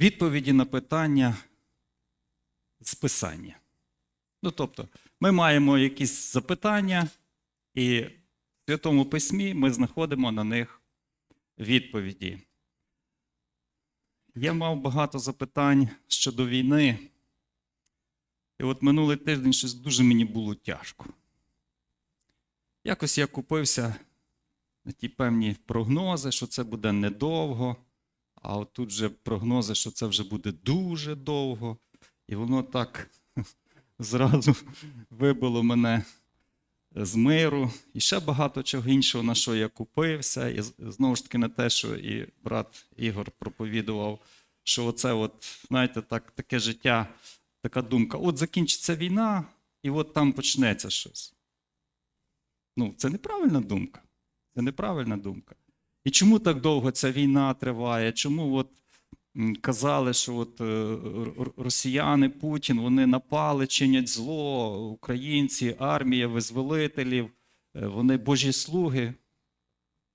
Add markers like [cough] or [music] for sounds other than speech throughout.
відповіді на питання з писання. Ну, тобто, ми маємо якісь запитання, і в Святому Письмі ми знаходимо на них відповіді. Я мав багато запитань щодо війни. І от минулий тиждень щось дуже мені було тяжко. Якось я купився на ті певні прогнози, що це буде недовго, а от тут вже прогнози, що це вже буде дуже довго. І воно так [laughs] зразу вибило мене з миру. І ще багато чого іншого, на що я купився. І знову ж таки на те, що і брат Ігор проповідував, що оце, от, знаєте, так, таке життя, така думка: от закінчиться війна, і от там почнеться щось. Ну, це неправильна думка. Це неправильна думка. І чому так довго ця війна триває? Чому от казали, що от е, росіяни, Путін, вони напали, чинять зло, українці, армія визволителів, е, вони божі слуги.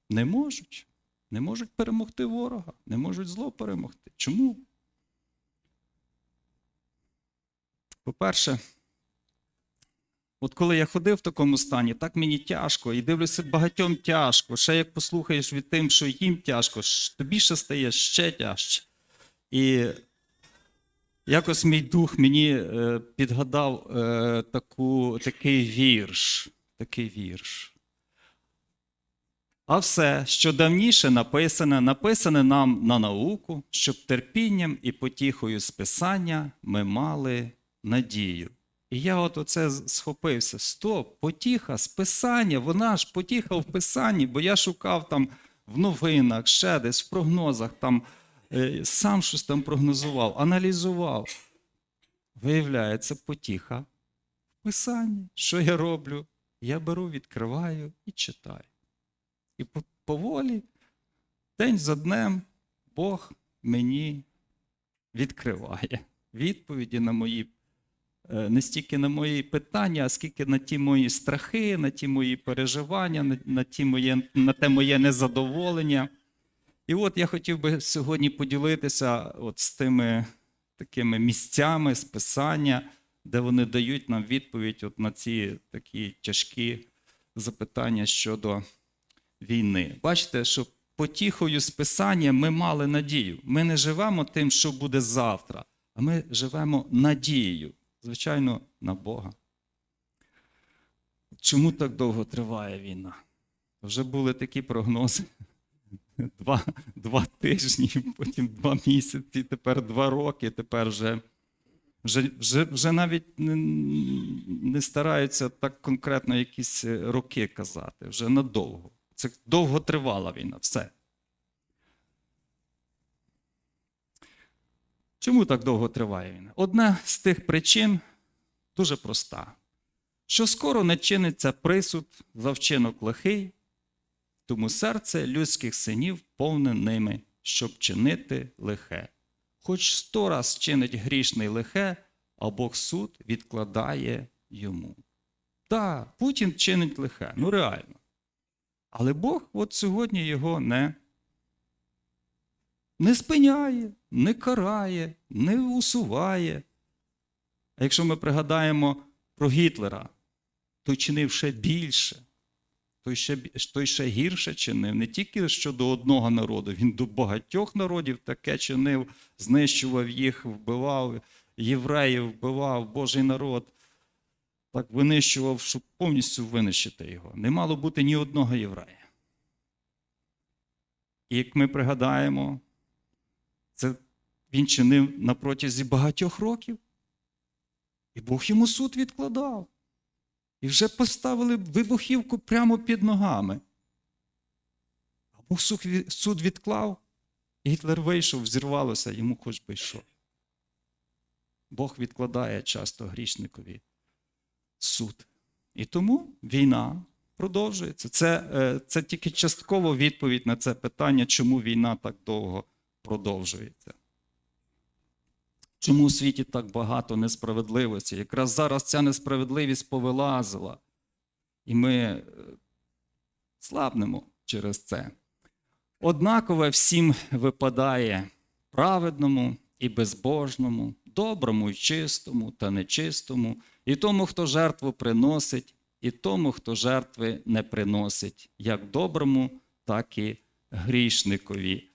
Не можуть. Не можуть перемогти ворога, не можуть зло перемогти. Чому? По-перше, От коли я ходив в такому стані, так мені тяжко, і дивлюся, багатьом тяжко. Ще як послухаєш від тим, що їм тяжко, тобі ще стає ще тяжче. І якось мій дух мені е, підгадав е, таку, такий вірш. Такий вірш. А все, що давніше написане, написане нам на науку, щоб терпінням і потіхою з писання ми мали надію. І я от оце схопився. Стоп, потіха з писання, вона ж потіха в писанні, бо я шукав там в новинах, ще десь в прогнозах, там е, сам щось там прогнозував, аналізував. Виявляється, потіха в писанні. Що я роблю? Я беру, відкриваю і читаю. І поволі, день за днем, Бог мені відкриває відповіді на мої не стільки на мої питання, а скільки на ті мої страхи, на ті мої переживання, на, на, ті моє, на те моє незадоволення. І от я хотів би сьогодні поділитися от з тими такими місцями з писання, де вони дають нам відповідь от на ці такі тяжкі запитання щодо війни. Бачите, що потіхою з писання ми мали надію. Ми не живемо тим, що буде завтра, а ми живемо надією, звичайно, на Бога. Чому так довго триває війна? Вже були такі прогнози. [laughs] Два, два тижні, [laughs] потім два місяці, тепер два роки, тепер вже, вже, вже, вже навіть не, не стараються так конкретно якісь е, роки казати, вже надовго. Це довго тривала війна, все. Чому так довго триває війна? Одна з тих причин дуже проста: що скоро не чиниться присуд за вчинок лихий, тому серце людських синів повне ними, щоб чинити лихе. Хоч сто раз чинить грішний лихе, а Бог суд відкладає йому. Так, Путін чинить лихе, ну реально. Але Бог от сьогодні його не, не спиняє, не карає, не усуває. А якщо ми пригадаємо про Гітлера, той чинив ще більше, той ще, той ще гірше чинив, не тільки щодо одного народу, він до багатьох народів таке чинив, знищував їх, вбивав, євреїв вбивав, Божий народ так винищував, щоб повністю винищити його. Не мало бути ні одного єврея. І як ми пригадаємо, це він чинив на протязі багатьох років. І Бог йому суд відкладав. І вже поставили вибухівку прямо під ногами. А Бог суд відклав, і Гітлер вийшов, зірвалося, йому хоч би що. Бог відкладає часто грішникові суд. І тому війна продовжується. Це, е, це тільки частково відповідь на це питання, чому війна так довго продовжується. Чому у світі так багато несправедливості? Якраз зараз ця несправедливість повилазила, і ми е, слабнемо через це. Однакове всім випадає праведному і безбожному, доброму і чистому та нечистому, і тому, хто жертву приносить, і тому, хто жертви не приносить, як доброму, так і грішникові.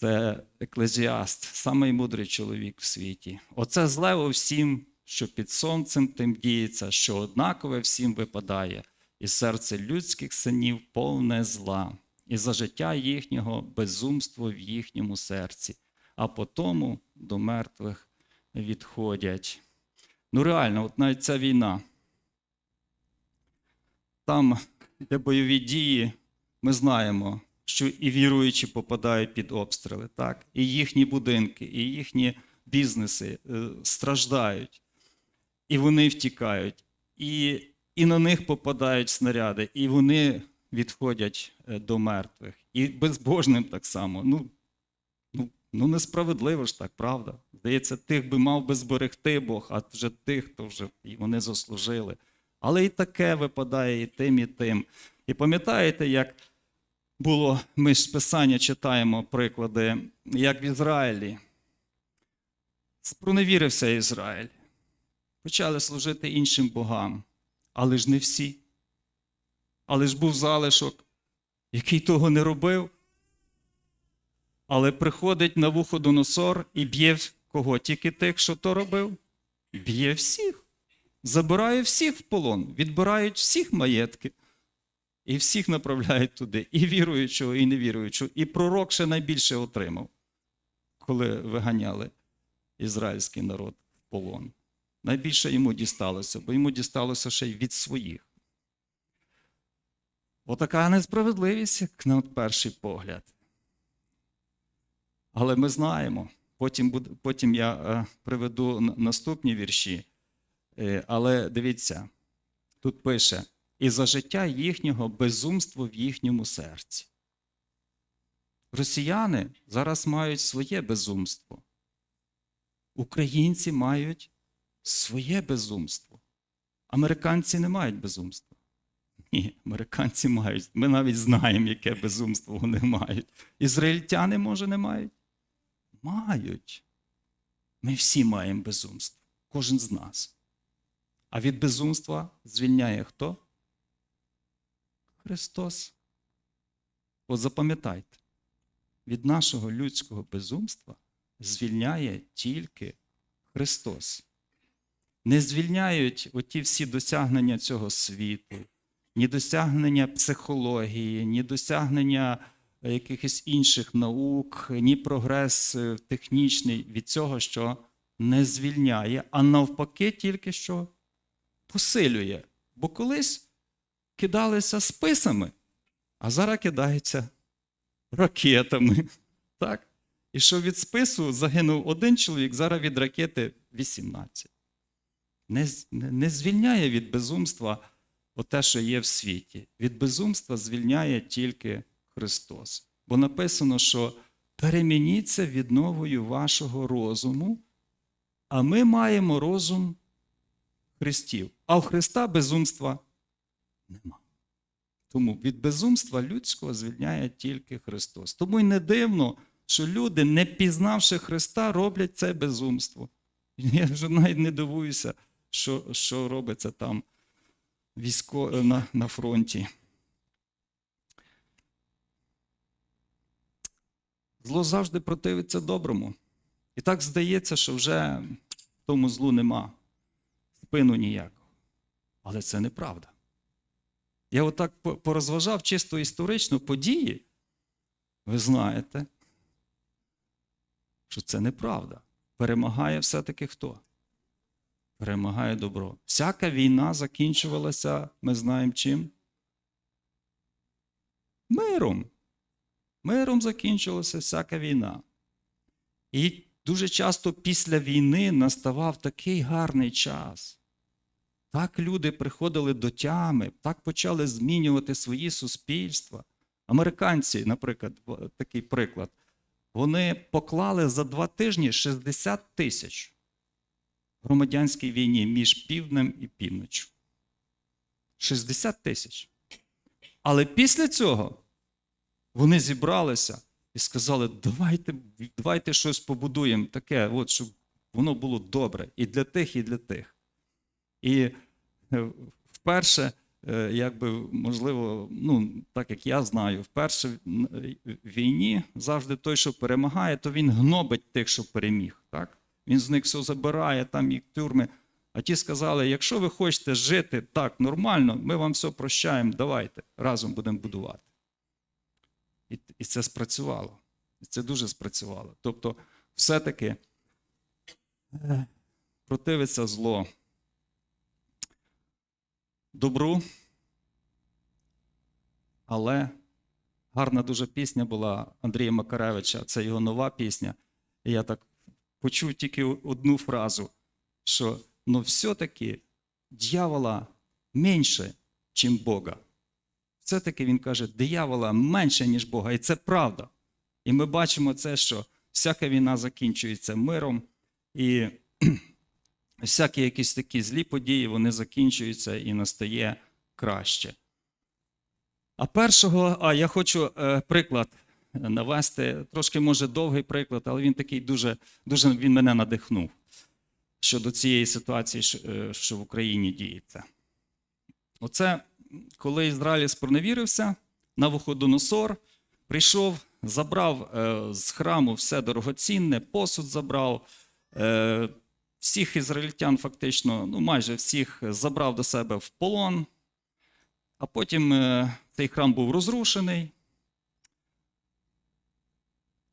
Це еклезіаст, самий мудрий чоловік в світі. Оце зле у всім, що під сонцем тим діється, що однакове всім випадає, і серце людських синів повне зла, і за життя їхнього безумство в їхньому серці, а потому до мертвих відходять. Ну, реально, от навіть ця війна. Там, де бойові дії, ми знаємо, що і віруючі попадають під обстріли, так? і їхні будинки, і їхні бізнеси е, страждають, і вони втікають, і, і на них попадають снаряди, і вони відходять е, до мертвих. І безбожним так само. Ну, ну, ну несправедливо ж так, правда? Здається, тих би мав би зберегти Бог, а вже тих, то вже і вони заслужили. Але і таке випадає і тим, і тим. І пам'ятаєте, як було, ми ж з Писання читаємо приклади, як в Ізраїлі. Спроневірився Ізраїль. Почали служити іншим богам, але ж не всі. Але ж був залишок, який того не робив. Але приходить на вуходоносор і б'є кого? Тільки тих, що то робив? Б'є всіх. Забирає всіх в полон, відбирають всіх маєтки. І всіх направляють туди, і віруючого, і невіруючого. І пророк ще найбільше отримав, коли виганяли ізраїльський народ в полон. Найбільше йому дісталося, бо йому дісталося ще й від своїх. Отака несправедливість, як на перший погляд. Але ми знаємо, потім, потім я е, приведу наступні вірші. Е, але дивіться, тут пише: і за життя їхнього безумство в їхньому серці. Росіяни зараз мають своє безумство. Українці мають своє безумство. Американці не мають безумства. Ні, американці мають. Ми навіть знаємо, яке безумство вони мають. Ізраїльтяни, може, не мають? Мають. Ми всі маємо безумство. Кожен з нас. А від безумства звільняє хто? Христос. От запам'ятайте, від нашого людського безумства звільняє тільки Христос. Не звільняють оті всі досягнення цього світу, ні досягнення психології, ні досягнення е, якихось інших наук, ні прогрес е, технічний від цього, що не звільняє, а навпаки, тільки що посилює. Бо колись кидалися списами, а зараз кидаються ракетами. [laughs] Так? І що від спису загинув один чоловік, зараз від ракети 18. Не, не, звільняє від безумства те, що є в світі. Від безумства звільняє тільки Христос. Бо написано, що перемініться відновою вашого розуму, а ми маємо розум Христів. А в Христа безумства нема. Тому від безумства людського звільняє тільки Христос. Тому й не дивно, що люди, не пізнавши Христа, роблять це безумство. Я вже навіть не дивуюся, що, що робиться там військо, на, на фронті. Зло завжди противиться доброму. І так здається, що вже тому злу нема спину ніякого. Але це неправда. Я отак порозважав чисто історично події. Ви знаєте, що це неправда. Перемагає все-таки хто? Перемагає добро. Всяка війна закінчувалася, ми знаємо чим? Миром. Миром закінчилася всяка війна. І дуже часто після війни наставав такий гарний час. Так люди приходили до тями, так почали змінювати свої суспільства. Американці, наприклад, такий приклад, вони поклали за два тижні 60 тисяч в громадянській війні між півднем і півночю. 60 тисяч. Але після цього вони зібралися і сказали: давайте, давайте щось побудуємо таке, от, щоб воно було добре і для тих, і для тих. І е, вперше, е, якби, можливо, ну, так як я знаю, вперше в війні завжди той, що перемагає, то він гнобить тих, що переміг. Так? Він з них все забирає, там їх тюрми. А ті сказали: якщо ви хочете жити так нормально, ми вам все прощаємо, давайте, разом будемо будувати. І, і це спрацювало. І це дуже спрацювало. Тобто, все-таки е, противиться зло добру, але гарна дуже пісня була Андрія Макаревича, це його нова пісня. І я так почув тільки одну фразу, що ну все-таки дьявола менше, чим Бога. Все-таки він каже, диявола менше, ніж Бога. І це правда. І ми бачимо це, що всяка війна закінчується миром, і всякі якісь такі злі події вони закінчуються і настає краще. А першого, а я хочу е, приклад навести, трошки може довгий приклад, але він такий дуже, дуже він мене надихнув щодо цієї ситуації, що, е, що в Україні діється. Оце коли Ізраїль спроневірився, Навуходоносор прийшов, забрав е, з храму все дорогоцінне, посуд забрав. Е, всіх ізраїльтян, фактично, ну майже всіх забрав до себе в полон. А потім е, цей храм був розрушений.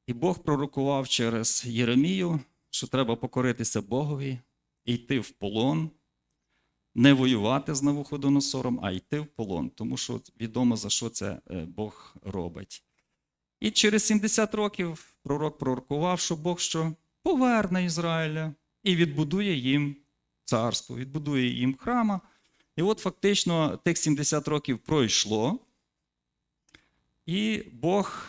І Бог пророкував через Єремію, що треба покоритися Богові йти в полон, не воювати з Навуходоносором, а йти в полон, тому що відомо, за що це е, Бог робить. І через 70 років пророк пророкував, що Бог що поверне Ізраїля і відбудує їм царство, відбудує їм храма. І от фактично тих 70 років пройшло, і Бог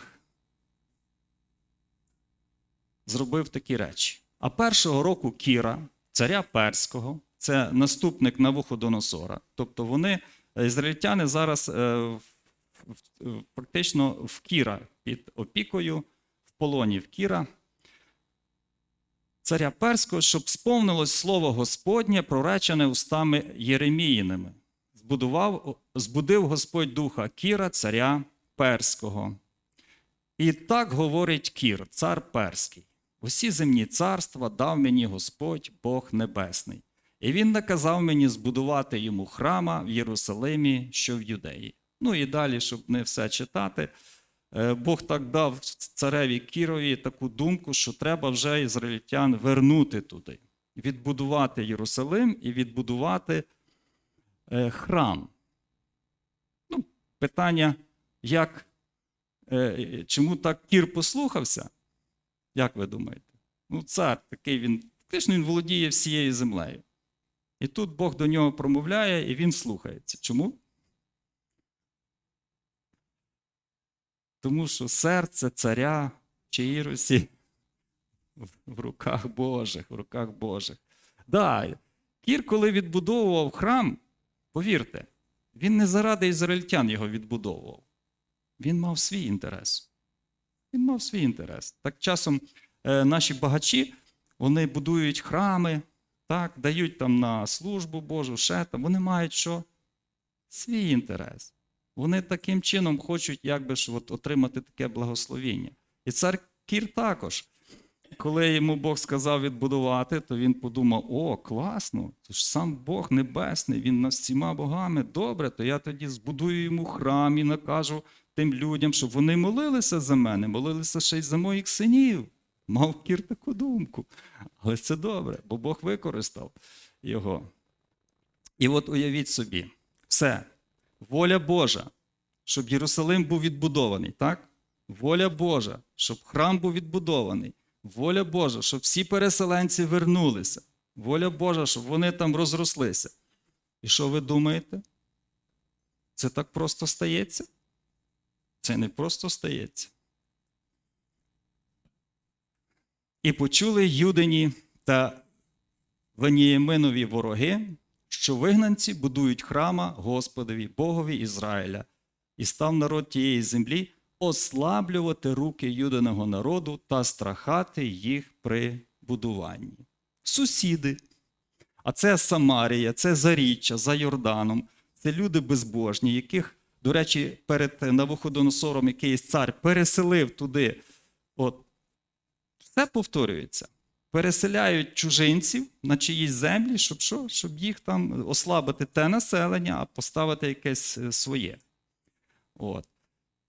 зробив такі речі. А першого року Кіра, царя Перського, це наступник Навуходоносора. Тобто вони, е, ізраїльтяни, зараз е, практично в Кіра під опікою, в полоні в Кіра. Царя Перського, щоб сповнилось слово Господнє, проречене устами Єреміїними. Збудував, збудив Господь духа Кіра, царя Перського. І так говорить Кір, цар Перський. Усі земні царства дав мені Господь Бог Небесний. І він наказав мені збудувати йому храма в Єрусалимі, що в Юдеї. Ну і далі, щоб не все читати, Бог так дав цареві Кірові таку думку, що треба вже ізраїльтян вернути туди, відбудувати Єрусалим і відбудувати е, храм. Ну, питання, як, е, чому так Кір послухався? Як ви думаєте? Ну, цар такий він, фактично він володіє всією землею. І тут Бог до нього промовляє, і він слухається. Чому? Тому що серце царя в Ірусі в руках Божих, в руках Божих. Да, Кір, коли відбудовував храм, повірте, він не заради ізраїльтян його відбудовував. Він мав свій інтерес. Він мав свій інтерес. Так часом е, наші багачі вони будують храми, так, дають там на службу Божу, ще там. Вони мають що? Свій інтерес. Вони таким чином хочуть якби ж, от, отримати таке благословіння. І цар Кір також. Коли йому Бог сказав відбудувати, то він подумав: о, класно, то ж сам Бог Небесний, він над всіма богами. Добре, то я тоді збудую йому храм і накажу тим людям, щоб вони молилися за мене, молилися ще й за моїх синів. Мав Кір таку думку. Але це добре, бо Бог використав його. І от уявіть собі, все, воля Божа, щоб Єрусалим був відбудований, так? Воля Божа, щоб храм був відбудований. Воля Божа, щоб всі переселенці вернулися. Воля Божа, щоб вони там розрослися. І що ви думаєте? Це так просто стається? Це не просто стається. І почули юдині та Венієминові вороги, що вигнанці будують храма Господові, Богові Ізраїля, і став народ тієї землі ослаблювати руки юдиного народу та страхати їх при будуванні. Сусіди. А це Самарія, це Заріччя за Йорданом. Це люди безбожні, яких, до речі, перед Навуходоносором якийсь цар переселив туди. От. Все повторюється. Переселяють чужинців на чиїсь землі, щоб що? Щоб їх там ослабити те населення, а поставити якесь е, своє. От.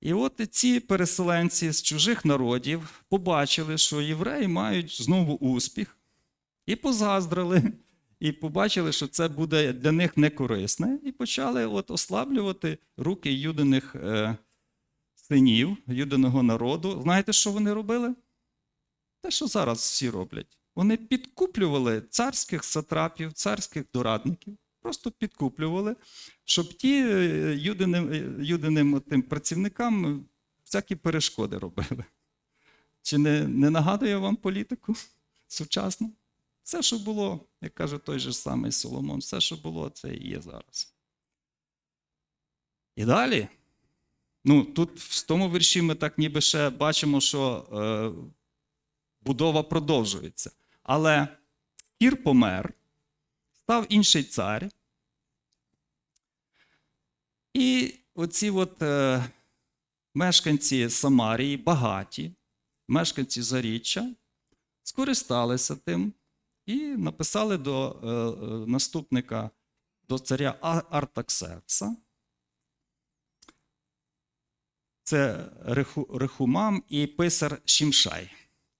І от ці переселенці з чужих народів побачили, що євреї мають знову успіх, і позаздрили, [laughs] і побачили, що це буде для них некорисне, і почали от ослаблювати руки юдиних е, синів, юдиного народу. Знаєте, що вони робили? Те, що зараз всі роблять. Вони підкуплювали царських сатрапів, царських дорадників, просто підкуплювали, щоб ті е, юдиним, е, юдиним тим працівникам всякі перешкоди робили. Чи не, не нагадує вам політику [laughs] сучасну? Все, що було, як каже той же самий Соломон, все, що було, це і є зараз. І далі. Ну, тут в тому вірші ми так ніби ще бачимо, що е, будова продовжується. Але Кір помер, став інший цар. І оці от е, мешканці Самарії, багаті, мешканці Заріччя, скористалися тим і написали до е, е, наступника, до царя Артаксеркса. Це Реху, Рехумам і писар Шімшай.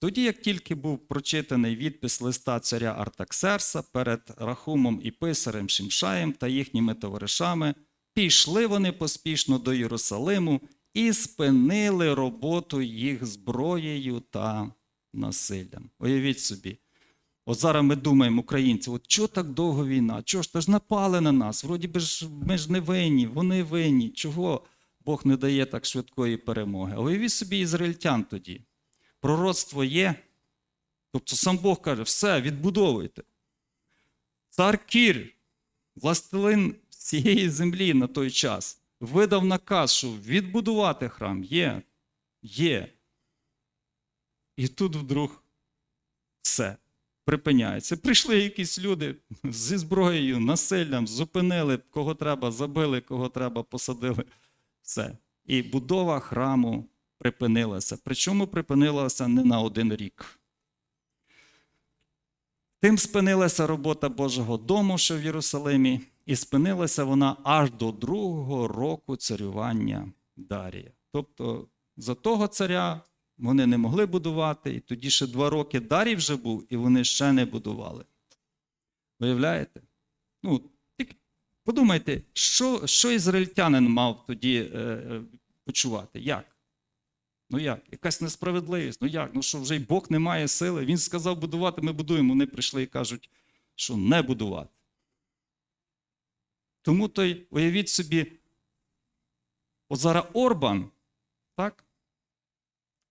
Тоді, як тільки був прочитаний відпис листа царя Артаксерса перед Рахумом і писарем Шимшаєм та їхніми товаришами, пішли вони поспішно до Єрусалиму і спинили роботу їх зброєю та насиллям. Уявіть собі. От зараз ми думаємо, українці, от чого так довго війна? Чого ж та ж напали на нас? Вроді би ж ми ж не винні, вони винні. Чого Бог не дає так швидкої перемоги? Уявіть собі ізраїльтян тоді пророцтво є. Тобто сам Бог каже, все, відбудовуйте. Цар Кір, властелин всієї землі на той час, видав наказ, що відбудувати храм є, є. І тут вдруг все припиняється. Прийшли якісь люди зі зброєю, насиллям, зупинили, кого треба, забили, кого треба, посадили. Все. І будова храму припинилася. Причому припинилася не на один рік. Тим спинилася робота Божого дому, що в Єрусалимі, і спинилася вона аж до другого року царювання Дарія. Тобто за того царя вони не могли будувати, і тоді ще два роки Дарій вже був, і вони ще не будували. Виявляєте? Ну, подумайте, що, що ізраїльтянин мав тоді е, е, почувати? Як? Ну як? Якась несправедливість. Ну як? Ну що вже й Бог не має сили. Він сказав будувати, ми будуємо. Вони прийшли і кажуть, що не будувати. Тому той, уявіть собі, от зараз Орбан, так,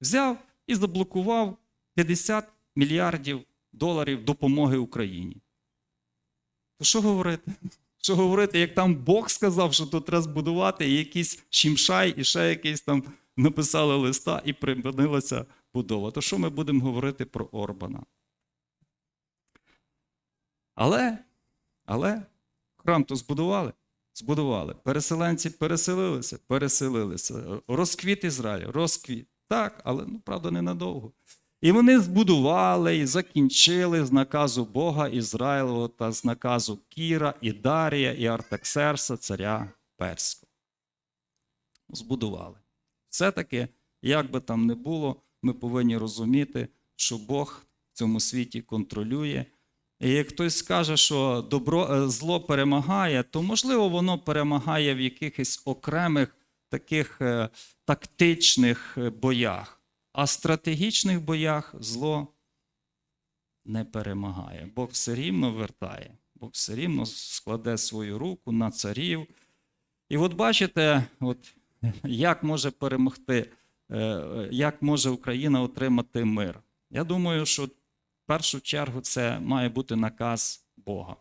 взяв і заблокував 50 мільярдів доларів допомоги Україні. То що говорити? Що говорити, як там Бог сказав, що тут треба збудувати, якийсь Шімшай, і ще якийсь там написали листа і припинилася будова. То що ми будемо говорити про Орбана? Але, але храм то збудували? Збудували. Переселенці переселилися, переселилися. Розквіт Ізраїль, розквіт. Так, але ну, правда, ненадовго. І вони збудували і закінчили з наказу Бога Ізраїлового та з наказу Кіра, і Дарія, і Артаксерса, царя Перського. Збудували. Все-таки, як би там не було, ми повинні розуміти, що Бог в цьому світі контролює. І як хтось скаже, що добро, е, зло перемагає, то можливо воно перемагає в якихось окремих таких е, тактичних е, боях. А в стратегічних боях зло не перемагає. Бог все рівно вертає, Бог все рівно складе свою руку на царів. І от бачите, от, [laughs] як може перемогти, е, як може Україна отримати мир. Я думаю, що в першу чергу це має бути наказ Бога.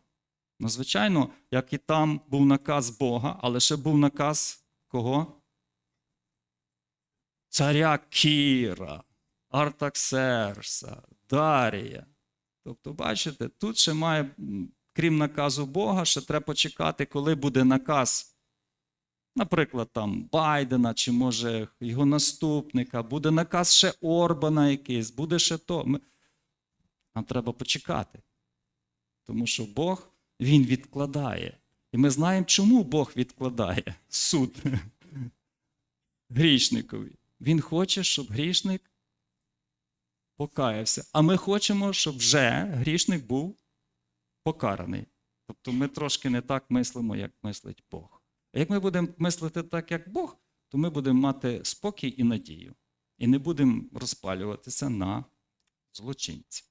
Ну, звичайно, як і там був наказ Бога, але ще був наказ кого? царя Кіра, Артаксерса, Дарія. Тобто, бачите, тут ще має, крім наказу Бога, ще треба почекати, коли буде наказ, наприклад, там Байдена, чи може його наступника, буде наказ ще Орбана якийсь, буде ще то. Ми... Нам треба почекати. Тому що Бог він відкладає. І ми знаємо, чому Бог відкладає суд грішникові. Він хоче, щоб грішник покаявся. А ми хочемо, щоб вже грішник був покараний. Тобто ми трошки не так мислимо, як мислить Бог. А як ми будемо мислити так, як Бог, то ми будемо мати спокій і надію. І не будемо розпалюватися на злочинців.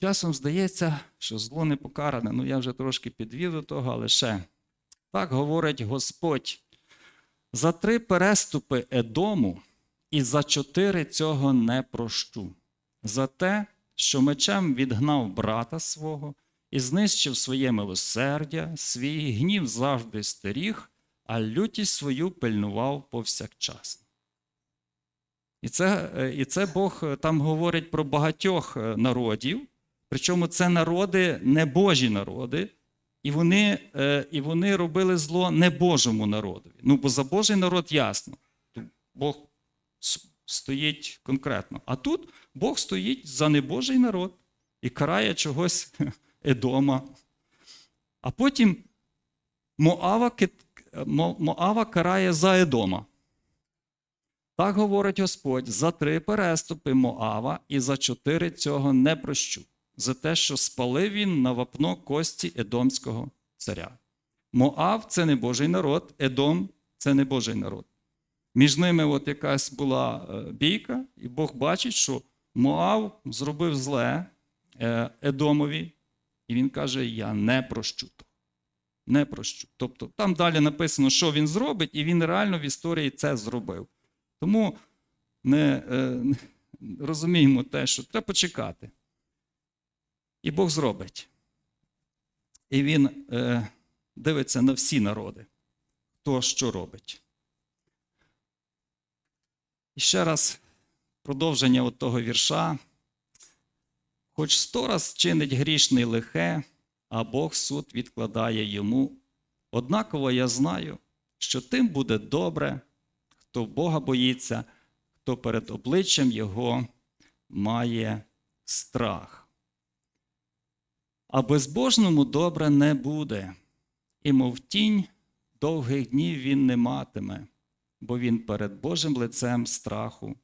Часом здається, що зло не покаране. Ну, я вже трошки підвів до того, але ще так говорить Господь. За три переступи Едому і за чотири цього не прощу. За те, що мечем відгнав брата свого і знищив своє милосердя, свій гнів завжди стеріг, а лютість свою пильнував повсякчасно. І це, е, і це Бог е, там говорить про багатьох е, народів, причому це народи не Божі народи, і вони, і вони робили зло не Божому народові. Ну, бо за Божий народ ясно. Бог стоїть конкретно. А тут Бог стоїть за небожий народ і карає чогось [laughs] Едома. А потім Моава, Моава карає за Едома. Так говорить Господь: за три переступи Моава і за чотири цього не прощу, за те, що спалив він на вапно кості Едомського царя. Моав це не Божий народ, Едом це не Божий народ. Між ними от якась була е, бійка, і Бог бачить, що Моав зробив зле е, Едомові, і він каже: Я не прощу то. Не прощу. Тобто там далі написано, що він зробить, і він реально в історії це зробив. Тому ми е, розуміємо те, що треба почекати. І Бог зробить. І Він е, дивиться на всі народи, хто що робить. І ще раз продовження от того вірша. Хоч сто раз чинить грішний лихе, а Бог суд відкладає йому. Однаково я знаю, що тим буде добре, хто Бога боїться, хто перед обличчям Його має страх. А безбожному добре не буде, і мов тінь довгих днів він не матиме, бо він перед Божим лицем страху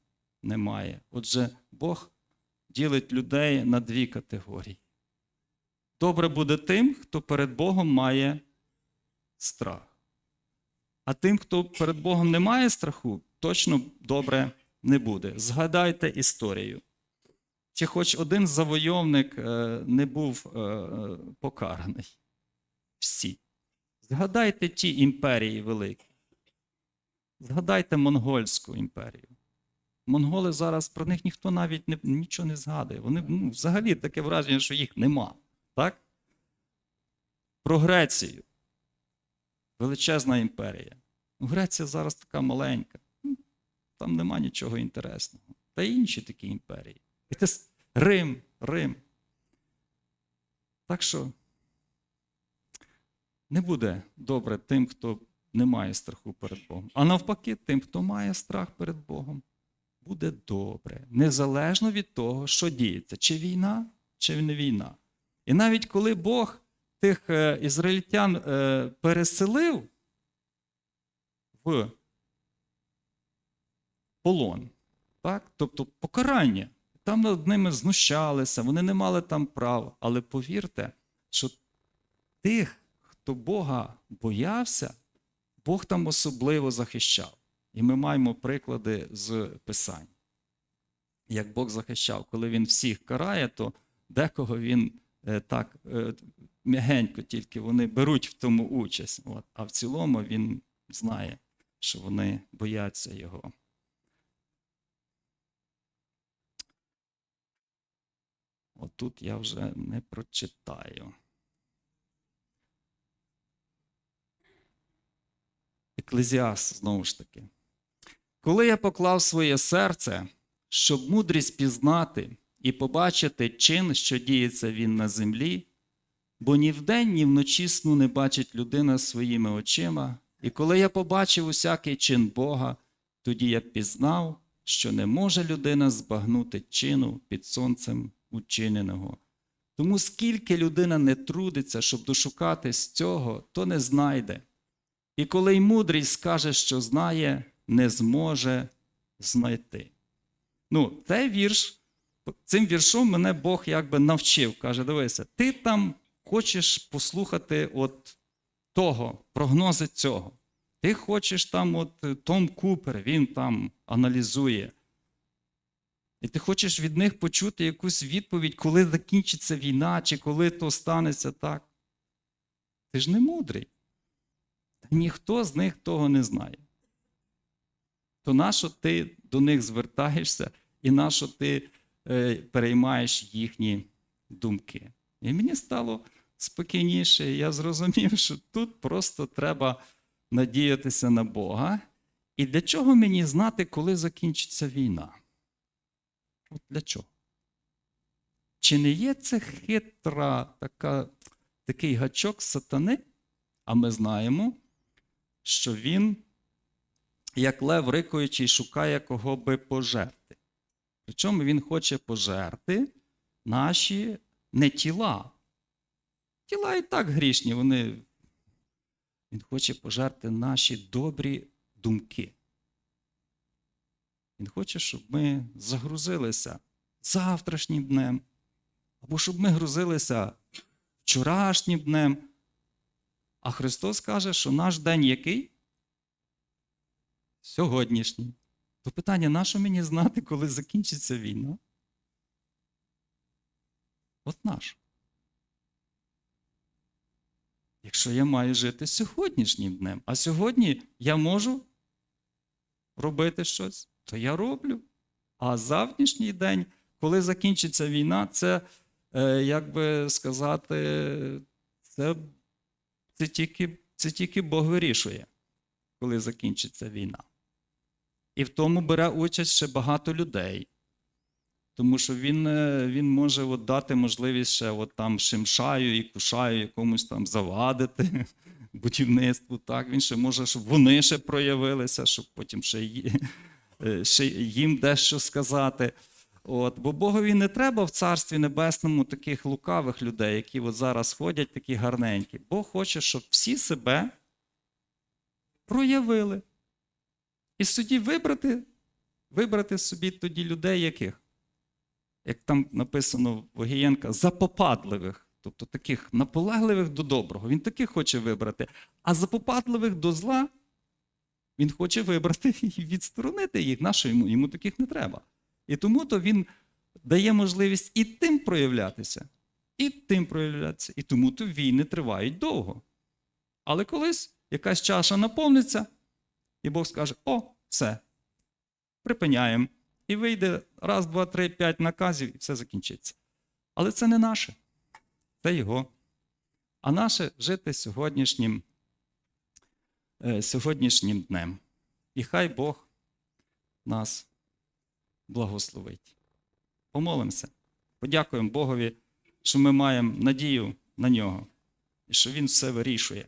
не має. Отже, Бог ділить людей на дві категорії. Добре буде тим, хто перед Богом має страх. А тим, хто перед Богом не має страху, точно добре не буде. Згадайте історію. Чи хоч один завойовник е, не був е, е, покараний? Всі. Згадайте ті імперії великі. Згадайте Монгольську імперію. Монголи зараз про них ніхто навіть не, нічого не згадує. Вони ну, взагалі таке враження, що їх нема. Так? Про Грецію. Величезна імперія. Ну, Греція зараз така маленька. Ну, Там нема нічого інтересного. Та й інші такі імперії. І це Рим, Рим. Так що не буде добре тим, хто не має страху перед Богом. А навпаки, тим, хто має страх перед Богом, буде добре. Незалежно від того, що діється, чи війна, чи не війна. І навіть коли Бог тих е, ізраїльтян е, переселив в полон, так? тобто покарання, там над ними знущалися, вони не мали там прав. Але повірте, що тих, хто Бога боявся, Бог там особливо захищав. І ми маємо приклади з Писань. Як Бог захищав, коли він всіх карає, то декого він е, так е, м'ягенько тільки вони беруть в тому участь. От. А в цілому він знає, що вони бояться його. Отут я вже не прочитаю. Еклезіас, знову ж таки. Коли я поклав своє серце, щоб мудрість пізнати і побачити чин, що діється він на землі, бо ні вдень, ні вночі сну не бачить людина своїми очима, і коли я побачив усякий чин Бога, тоді я пізнав, що не може людина збагнути чину під сонцем учиненого. Тому скільки людина не трудиться, щоб дошукатись цього, то не знайде. І коли й мудрий скаже, що знає, не зможе знайти. Ну, цей вірш, цим віршом мене Бог якби навчив. Каже: дивися, ти там хочеш послухати от того, прогнози цього. Ти хочеш там, от е, Том Купер, він там аналізує. І ти хочеш від них почути якусь відповідь, коли закінчиться війна, чи коли то станеться так. Ти ж не мудрий. Та ніхто з них того не знає. То нащо ти до них звертаєшся і нащо ти е, переймаєш їхні думки? І мені стало спокійніше, і я зрозумів, що тут просто треба надіятися на Бога. І для чого мені знати, коли закінчиться війна? От для чого? Чи не є це хитра така, такий гачок сатани? А ми знаємо, що він, як лев рикуючий, шукає кого би пожерти. Причому він хоче пожерти наші не тіла. Тіла і так грішні, вони. Він хоче пожерти наші добрі думки. Він хоче, щоб ми загрузилися завтрашнім днем, або щоб ми грузилися вчорашнім днем. А Христос каже, що наш день який? Сьогоднішній. То питання, на що мені знати, коли закінчиться війна? От наш. Якщо я маю жити сьогоднішнім днем, а сьогодні я можу робити щось, то я роблю. А завтрашній день, коли закінчиться війна, це, е, як би сказати, це, це, тільки, це тільки Бог вирішує, коли закінчиться війна. І в тому бере участь ще багато людей. Тому що він е, він може от дати можливість ще от там Шимшаю і Кушаю якомусь там завадити [laughs] будівництву. Так? Він ще може, щоб вони ще проявилися, щоб потім ще, [laughs] е, ще їм дещо сказати. От. Бо Богові не треба в Царстві Небесному таких лукавих людей, які от зараз ходять, такі гарненькі. Бог хоче, щоб всі себе проявили. І тоді вибрати, вибрати собі тоді людей яких? як там написано в Огієнка, запопадливих, тобто таких наполегливих до доброго. Він таких хоче вибрати. А запопадливих до зла він хоче вибрати [laughs] і відсторонити їх. Нащо йому? Йому таких не треба. І тому то він дає можливість і тим проявлятися, і тим проявлятися. І тому то війни тривають довго. Але колись якась чаша наповниться, і Бог скаже: о, все, припиняємо. І вийде раз, два, три, п'ять наказів, і все закінчиться. Але це не наше, це його. А наше жити сьогоднішнім, е, сьогоднішнім днем. І хай Бог нас благословить. Помолимося, подякуємо Богові, що ми маємо надію на нього і що Він все вирішує.